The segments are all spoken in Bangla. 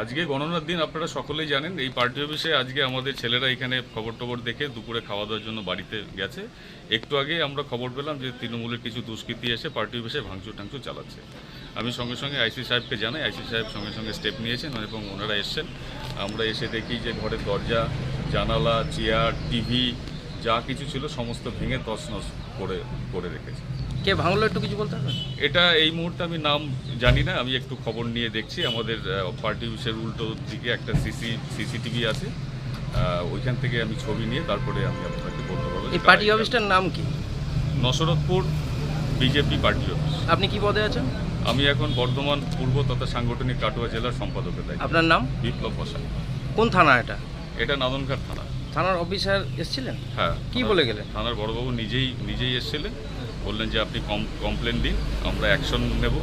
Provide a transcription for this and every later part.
আজকে গণনার দিন আপনারা সকলেই জানেন, এই পার্টি অফিসে আজকে আমাদের ছেলেরা এখানে খবর টবর দেখে দুপুরে খাওয়া দাওয়ার জন্য বাড়িতে গেছে। একটু আগে আমরা খবর পেলাম যে তৃণমূলের কিছু দুষ্কৃতী এসে পার্টি অফিসে ভাঙচুর টাংচুর চালাচ্ছে। আমি সঙ্গে সঙ্গে আইসি সাহেবকে জানাই, আইসি সাহেব সঙ্গে সঙ্গে স্টেপ নিয়েছেন এবং ওনারা এসছেন। আমরা এসে দেখি যে ঘরের দরজা, জানালা, চেয়ার, টিভি, যা কিছু ছিল সমস্ত ভেঙে তছনছ করে করে রেখেছে। কে ভাঙলো একটু কিছু বলতে পারবেন? এটা এই মুহূর্তে আমি নাম জানি না আমি একটু খবর নিয়ে দেখছি। আমাদের পার্টি অফিসের উল্টো দিকে একটা সিসি সিসিটিভি আছে। ওইখান থেকে আমি ছবি নিয়ে তারপরে আমি আপনাকে বলতে পারব এই পার্টি অফিসটার নাম কি? Nasratpur BJP party office. আপনি কি পদে আছেন? আমি এখন বর্ধমান পূর্ব তথা সাংগঠনিক কাটোয়া জেলার সম্পাদকের দায়িত্ব। আপনার নাম? বিপ্লব বসাক কোন থানা এটা? এটা নাদনঘাট থানা। থানার অফিসার এসেছিলেন? হ্যাঁ কি বলে গেলেন? থানার বড়বাবু নিজেই নিজেই এসেছিলেন। বললেন যে আপনি কম কমপ্লেন দিন, আমরা অ্যাকশন নেব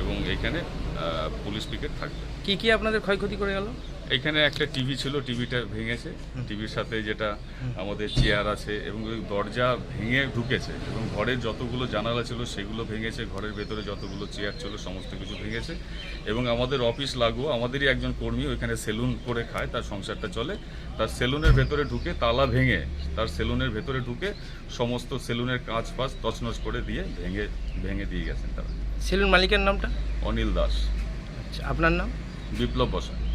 এবং এখানে পুলিশ পিকেট থাকবে। কি কি আপনাদের ক্ষয়ক্ষতি করে গেল? এখানে একটা টিভি ছিল টিভিটা ভেঙেছে। টিভির সাথে যেটা আমাদের চেয়ার আছে এবং ওই দরজা ভেঙে ঢুকেছে এবং ঘরের যতগুলো জানালা ছিল সেগুলো ভেঙেছে ঘরের ভেতরে যতগুলো চেয়ার ছিল সমস্ত কিছু ভেঙেছে। এবং আমাদের অফিস লাগু আমাদেরই একজন কর্মী ওইখানে সেলুন করে খায় তার সংসারটা চলে। তার সেলুনের ভেতরে ঢুকে তালা ভেঙে তার সেলুনের ভেতরে ঢুকে সমস্ত সেলুনের কাঁচ ফাঁচ তছনছ করে দিয়ে ভেঙে ভেঙে দিয়ে গেছেন তারা। সেলুন মালিকের নামটা? অনিল দাস। আচ্ছা আপনার নাম? বিপ্লব বসা।